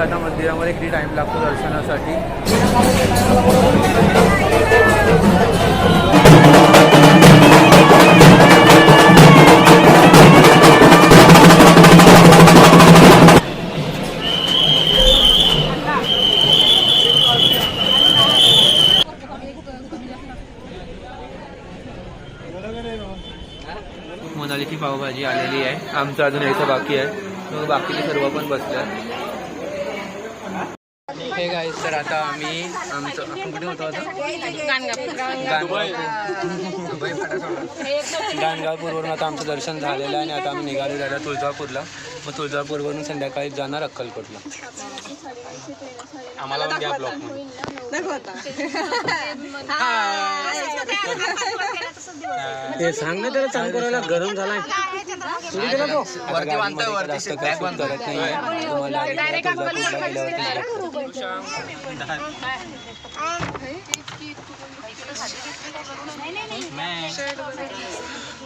आता मंदिरामध्ये किती टाईम लागतो दर्शनासाठी? मोनालीची पावभाजी आलेली आहे. आमचं अजून यायचं बाकी आहे. मग बाकीचे सर्व पण बसतात हे गाईज तर आता आम्ही आमचं आपण कुठे होतो आता? गाणगापूरवरून आता आमचं दर्शन झालेलं आहे आणि आता आम्ही निघालो जायला तुळजापूरला. मग तुळजापूरवरून संध्याकाळी जाणार अक्कलकोटला. आम्हाला पण घ्या ब्लॉक ते सांग ना त्याला चांग करायला गरम झालाय. वरती बांधतोय वरती जास्त काही सूट करत नाहीये तुम्हाला तुळजापूरला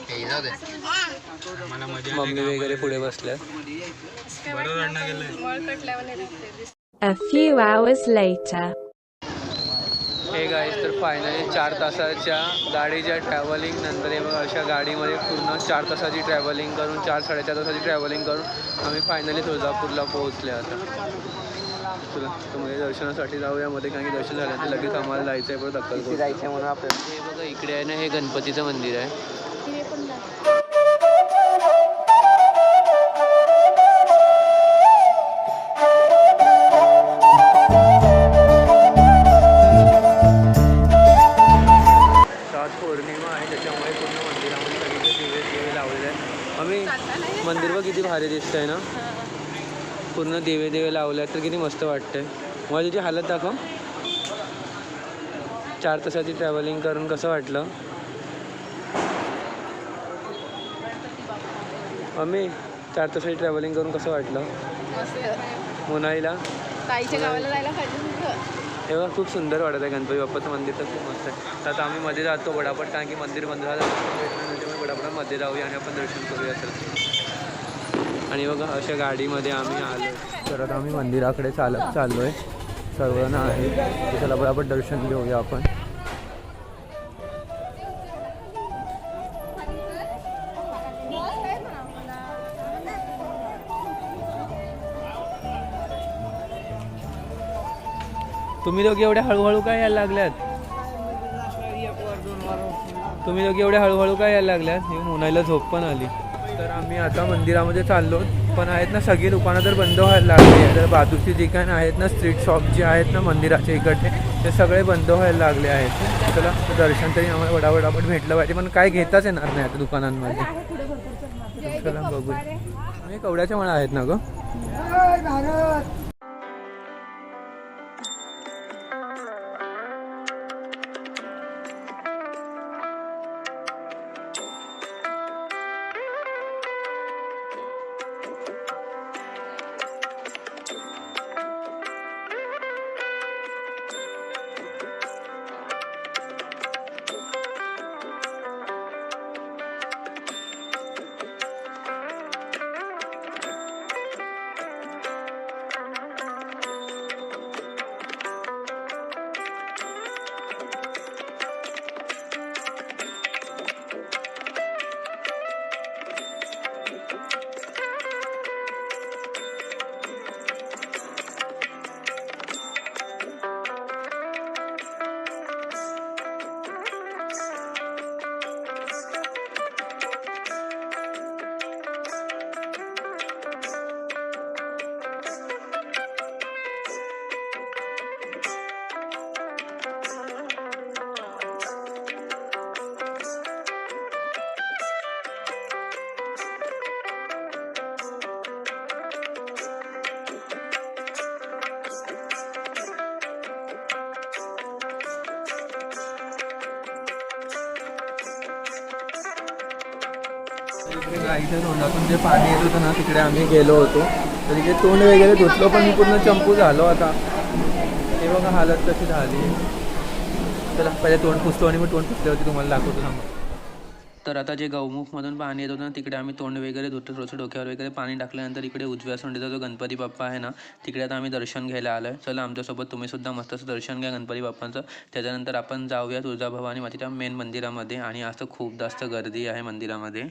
गेल्यावरती मम्मी वगैरे पुढे बसल्या. A few hours later. Hey guys तर फायनली चार तासाच्या गाडीच्या ट्रॅव्हलिंग नंतर हे बघा अशा गाडीमध्ये पूर्ण चार तासाची ट्रॅव्हलिंग करून चार साडेचार तासाची ट्रॅव्हलिंग करून आम्ही फायनली तुळजापूरला पोहोचले आता. तुला तुम्ही दर्शनासाठी जाऊया. मध्ये काही दर्शन झाल्यानंतर लगेच आम्हाला जायचं आहे परत अक्कलकोट. जायचं म्हणून आपल्याला. हे बघा इकडे आहे ना हे गणपतीचं मंदिर आहे. पूर्ण दिवे दिवे लावले आहेत तर किती मस्त वाटतंय. मला तुझी हालत दाखव. चार तासाची ट्रॅव्हलिंग करून कसं वाटलं? मम्मी चार तासाची ट्रॅव्हलिंग करून कसं वाटलं? मोनाईला? ताईच्या गावाला जायला पाहिजे तेव्हा खूप सुंदर वाटत आहे गणपती बाप्पाचं मंदिर तर खूप मस्त आहे. तर आता आम्ही मध्ये जातो बडापट कारण की मंदिर बंद झालं त्याच्यामुळे बडापटमध्ये जाऊया आणि आपण दर्शन करूया तर आणि बघा अशा गाडीमध्ये आम्ही आलो. तर आता आम्ही मंदिराकडे चालत चाललो आहे सर्वजण आहे त्याला बरोबर दर्शन घेऊया आपण. तुम्ही लोक एवढ्या हळूहळू काय यायला लागल्यात? तुम्ही लोक एवढ्या हळूहळू काय यायला लागल्यात? हे झोप पण आली. तर आम्ही आता मंदिरामध्ये चाललो. पण आहेत ना सगळी दुकानं तर बंद व्हायला लागली तर बाजूची ठिकाण आहेत ना स्ट्रीट शॉप जे आहेत ना मंदिराच्या इकडचे ते सगळे बंद व्हायला लागले आहेत. चला दर्शन तरी आम्हाला वडावडापट भेटलं पाहिजे. पण काय घेताच येणार नाही आता दुकानांमध्ये. चला बघू कवड्याच्या मळा आहेत ना गं? इकडे तोंडातून जे पाणी येत होतं ना तिकडे आम्ही गेलो होतो. तर तिथे तोंड वगैरे धुतलो पण मी पूर्ण चंपू झालो आता. हे बघा हालत कशी झाली. चला पहिले तोंड पुसतो आणि मग तोंड पुसल्यावरती तुम्हाला दाखवतो थांबा. तर आता जे गौमुखमधून पाणी येत होतं ना तिकडे आम्ही तोंड वगैरे धुतो थोडंसं डोक्यावर वगैरे पाणी टाकल्यानंतर इकडे उजव्या सोंडीचा जो गणपती बाप्पा आहे ना तिकडे आता आम्ही दर्शन घ्यायला आलो आहे चला आमच्यासोबत तुम्ही सुद्धा मस्त असं दर्शन घ्या गणपती बाप्पांचं. त्याच्यानंतर आपण जाऊया तुळजाभवानी मातीच्या मेन मंदिरामध्ये. आणि आज खूप जास्त गर्दी आहे मंदिरामध्ये.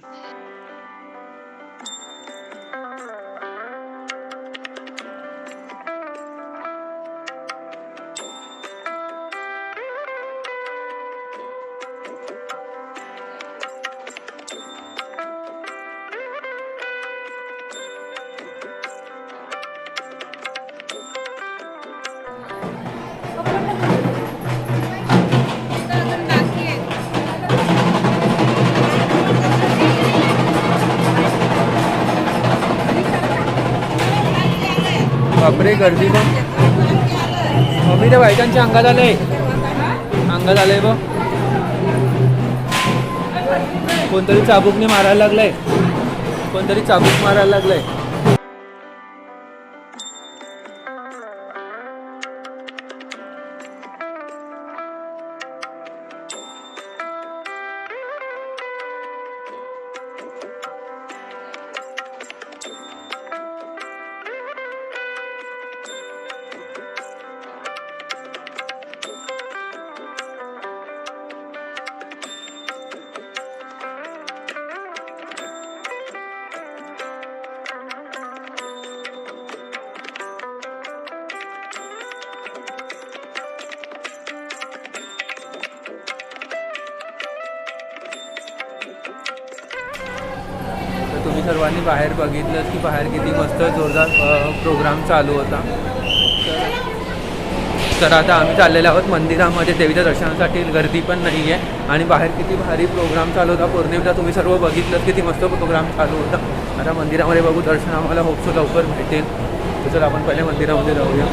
बापरे गर्दी बघ मम्मी त्या बायकांच्या अंगात आलंय. अंगात आलंय बघ. कोणतरी चाबूकने मारायला लागलाय. कोणतरी चाबूक मारायला लागलाय. सर्वांनी बाहेर बघितलं की बाहेर किती मस्त जोरदार प्रोग्राम चालू होता. तर- आता आम्ही चाललेलो आहोत मंदिरामध्ये. देवीच्या दर्शनासाठी गर्दी पण नाही आहे आणि बाहेर किती भारी प्रोग्राम चालू होता. पौर्णिमेला तुम्ही सर्व बघितलं किती मस्त प्रोग्राम चालू होता. आता मंदिरामध्ये बघू दर्शन आम्हाला होपसो लवकर भेटेल. तर आपण पहिले मंदिरामध्ये जाऊया.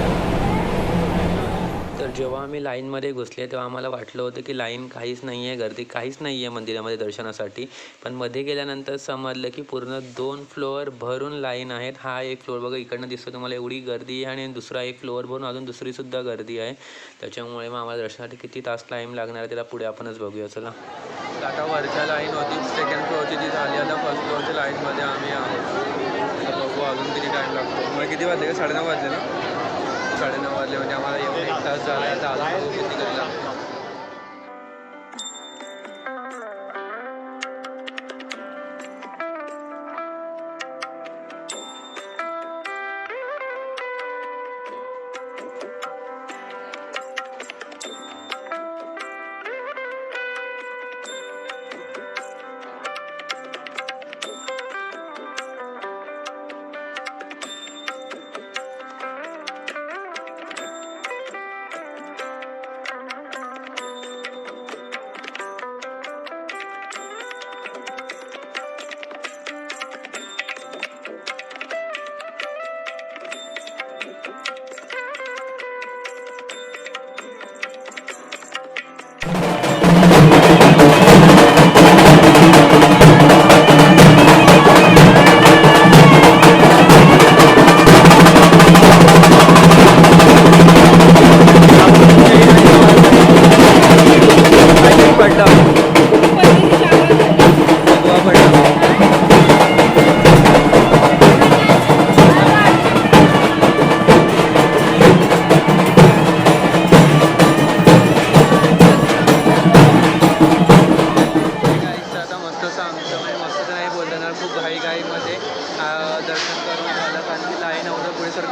जेव्हा आम्ही लाईनमध्ये घुसले तेव्हा आम्हाला वाटलं होतं की लाईन काहीच नाही आहे गर्दी काहीच नाही आहे मंदिरामध्ये दर्शनासाठी. पण मध्ये गेल्यानंतर समजलं की पूर्ण दोन फ्लोअर भरून लाईन आहेत. हा एक फ्लोअर बघा इकडनं दिसतो तुम्हाला एवढी गर्दी आहे आणि दुसरा एक फ्लोअर भरून अजून दुसरीसुद्धा गर्दी आहे. त्याच्यामुळे मग आम्हाला दर्शनासाठी किती तास टाईम लागणार आहे त्याला पुढे आपणच बघूया. चला. आता वरच्या लाईन होती सेकंड फ्लोअरची ती झाली आता फर्स्ट फ्लोअरच्या लाईनमध्ये आम्ही आहोत. बघू अजून किती टाईम लागतो. मग किती वाजले का साडेनऊ वाजले ना? साडेनऊ वाजले म्हणजे आम्हाला एवढे एक तास झाला. आहे आता अजून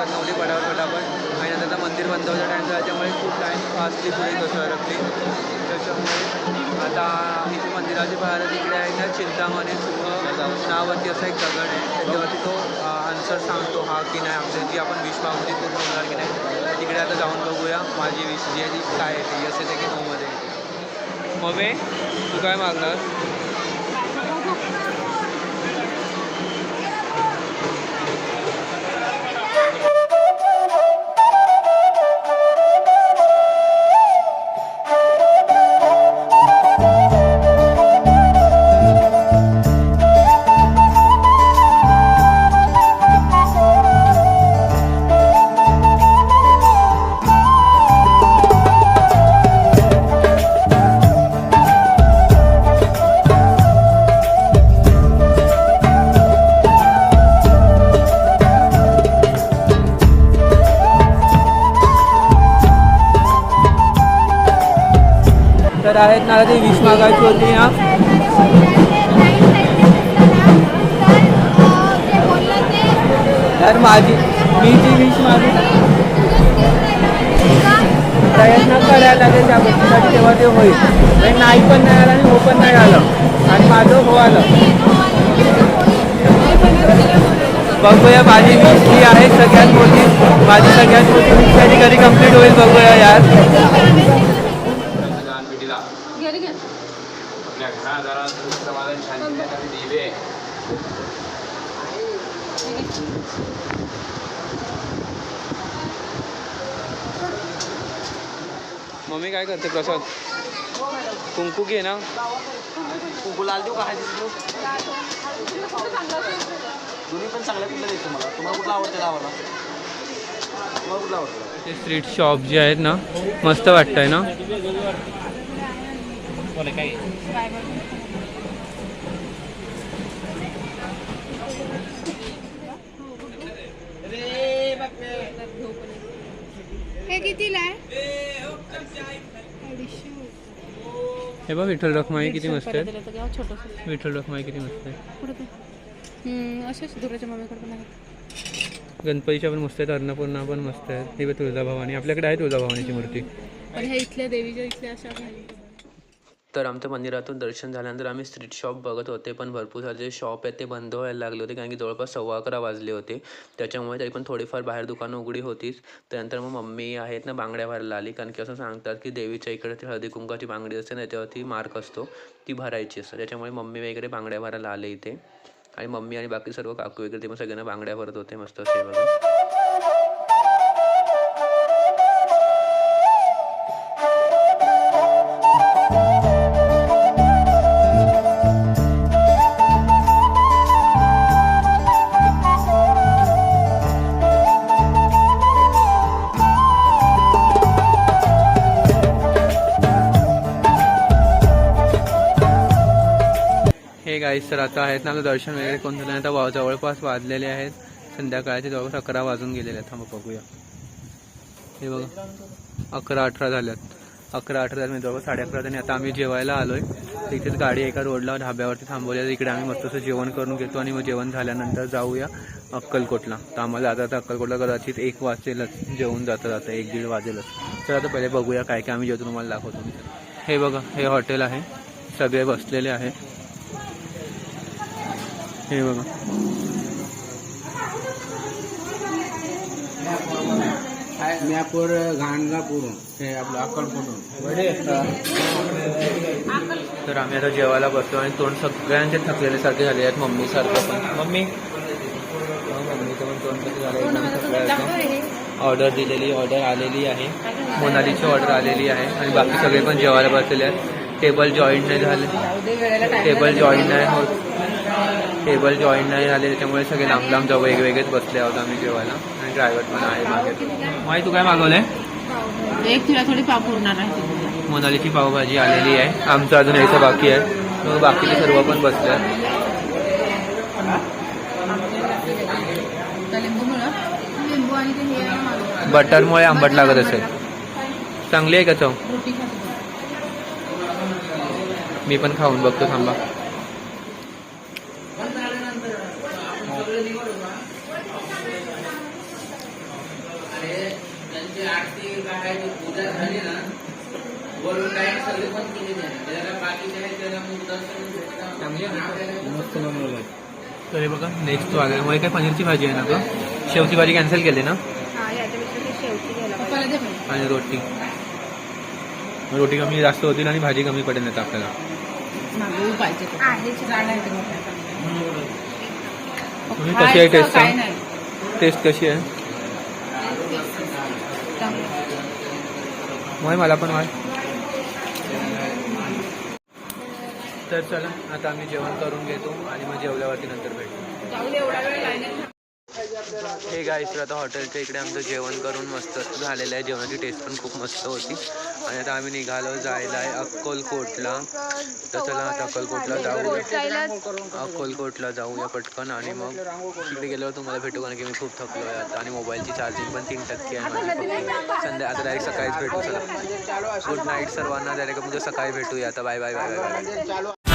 अवघं पुढे सरकत पटापट आणि नंतर मंदिर बंद होतं टाईम झाला त्यामुळे खूप टाईम फास्टली पुढे कसं सरकली त्याच्यामुळे आता इथे मंदिराची बाहेर तिकडे आहे ना चिंतामणी सुख नावावरती असा एक दगड आहे. त्याच्यावरती तो आन्सर सांगतो हा की नाही आमच्या जी आपण विश मागू ती पूर्ण होणार की नाही. तिकडे आता जाऊन बघूया. माझी विश जी आहे ती काय आहे ती असे ते की नऊमध्ये येते मग तू काय मागणार? आहेत. ना ती विष मागायची होती ना तर माझी मी जी विष मागू. प्रयत्न करायला लागेल त्या गोष्टीसाठी तेव्हा ते होईल. म्हणजे नाही पण नाही आलं आणि हो पण नाही आलं आणि माझं हो आलं. बघूया माझी विष जी आहे सगळ्यात मोठी माझी सगळ्यात मोठी विष कधी कधी कंप्लीट होईल बघूया यार. आपल्या घरादारात समाधान शांती दिवे मम्मी काय करते प्रसाद? कुंकू घे ना? कुंकू लाल देऊ का? दोन्ही पण चांगल्या द्यायचं मला तुम्हाला? कुठला आवडतं लावायला तुम्हाला कुठला आवडतं? ते स्ट्रीट शॉप जे आहेत ना मस्त वाटतंय ना? हे कितीला आहे? हे बघ विठ्ठल रखमाई किती मस्त आहे छोटस. विठ्ठल रखमाई किती मस्त आहे असेच मम्मीकडे पण गणपतीच्या पण मस्त आहेत अन्नपूर्णा पण मस्त आहेत हे बघ तुळजाभवानी. आपल्याकडे आहे तुळजाभवानीची मूर्ती. पण ह्या इथल्या देवीच्या इथल्या अशा तर आमच्या मंदिरातून दर्शन झाल्यानंतर आम्ही स्ट्रीट शॉप बघत होते. पण भरपूर सारे जे शॉप आहेत ते बंद व्हायला लागले होते. कारण की जवळपास सव्वा अकरा वाजले होते. त्याच्यामुळे तरी पण थोडीफार बाहेर दुकानं उघडी होतीच. त्यानंतर मग मम्मी आहेत ना बांगड्या भरायला आली. कारण की असं सांगतात की देवीच्या इकडे ती हळदी कुंकाची बांगडी असते ना त्याच्यावरती मार्क असतो. ती भरायची असते. त्याच्यामुळे मम्मी वगैरे बांगड्या भरायला आले इथे. आणि मम्मी आणि बाकी सर्व काकू वगैरे ते मग सगळ्यांना बांगड्या भरत होते. मस्त असे बघा. हे गाईस तर आता आहेत ना आपलं दर्शन वगैरे कोण झालं आता वा- जवळपास वाजलेले आहेत. संध्याकाळचे जवळपास अकरा वाजून गेलेले आहेत. थांबा बघूया. हे बघा. अकरा अठरा झाल्यात. अकरा अठरा झाले जवळपास साडे अकरा आणि आता आम्ही जेवायला आलोय. तिथेच गाडी एका रोडला ढाब्यावरती थांबवली आहे. इकडे आम्ही मस्त जेवण करून घेतो आणि मग जेवण झाल्यानंतर जाऊया अक्कलकोटला. तर आम्हाला आता आता अक्कलकोटला कदाचित एक वाजेलच. जेवून जाता जाता एक दीड वाजेलच. तर आता पहिले बघूया काय काय आम्ही जेवतो तुम्हाला दाखवतो हे बघा हे हॉटेल आहे. सगळे बसलेले आहे हे बघा. म्यापूर घाणगापूर हे आपलं अक्कलकोटून तर आम्ही आता जेवायला बसतो आणि तोंड सगळ्यांचे थकलेले सारखे झाले आहेत मम्मी सारखं पण. मम्मी? हो, मम्मीचं पण तोंड कसं झालं ऑर्डर दिलेली ऑर्डर आलेली आहे. मोनालीची ऑर्डर आलेली आहे. आणि बाकी सगळे पण जेवायला बसलेले आहेत. टेबल जॉईंट नाही झाले. टेबल जॉईंट नाही होत. टेबल जॉईंट नाही झाले त्याच्यामुळे सगळे लांब लांब जाऊ वेगवेगळेच बसले आहोत आम्ही जेवायला. आणि ड्रायव्हर पण आहे मागे. माही तू काय मागवलंय? एक तिला थोडी पाप उरणार आहे. मोनालीची पावभाजी आलेली आहे. आमचं अजून यायचं बाकी आहे. मग बाकीचे सर्व पण बसले हे. बटरमुळे आंबट लागत असेल. चांगली आहे का चव. मी पण खाऊन बघतो थांबा. तर हे बघा नेक्स्ट तो आला मग काय पनीरची भाजी आहे ना गं? शेवची भाजी कॅन्सल केली ना? हा. आणि रोटी. रोटी कमी जास्त होतील आणि भाजी कमी पडेल आपल्याला. पाहिजे कशी आहे टेस्ट टेस्ट कशी आहे. मग मला पण वाट तर चला आता आम्ही जेवण करून घेतो आणि मग जेवल्यावरती नंतर भेटू. हे गाईस तर आता हॉटेलच्या इकडे आमचं जेवण करून मस्त झालेलं आहे. जेवणाची टेस्ट पण खूप मस्त होती. आणि आता आम्ही निघालो जायला आहे अक्कलकोटला. तर चला आता अक्कलकोटला जाऊ अक्कलकोटला जाऊया पटकन आणि मग तिकडे गेल्यावर तुम्हाला भेटू कारण की मी खूप थकलो आहे आता. आणि मोबाईलची चार्जिंग पण तीन टक्के आहे माझी संध्या आता डायरेक्ट सकाळीच भेटू चला. गुड नाईट सर्वांना. डायरेक्ट म्हणजे सकाळी भेटूया. आता bye bye bye bye bye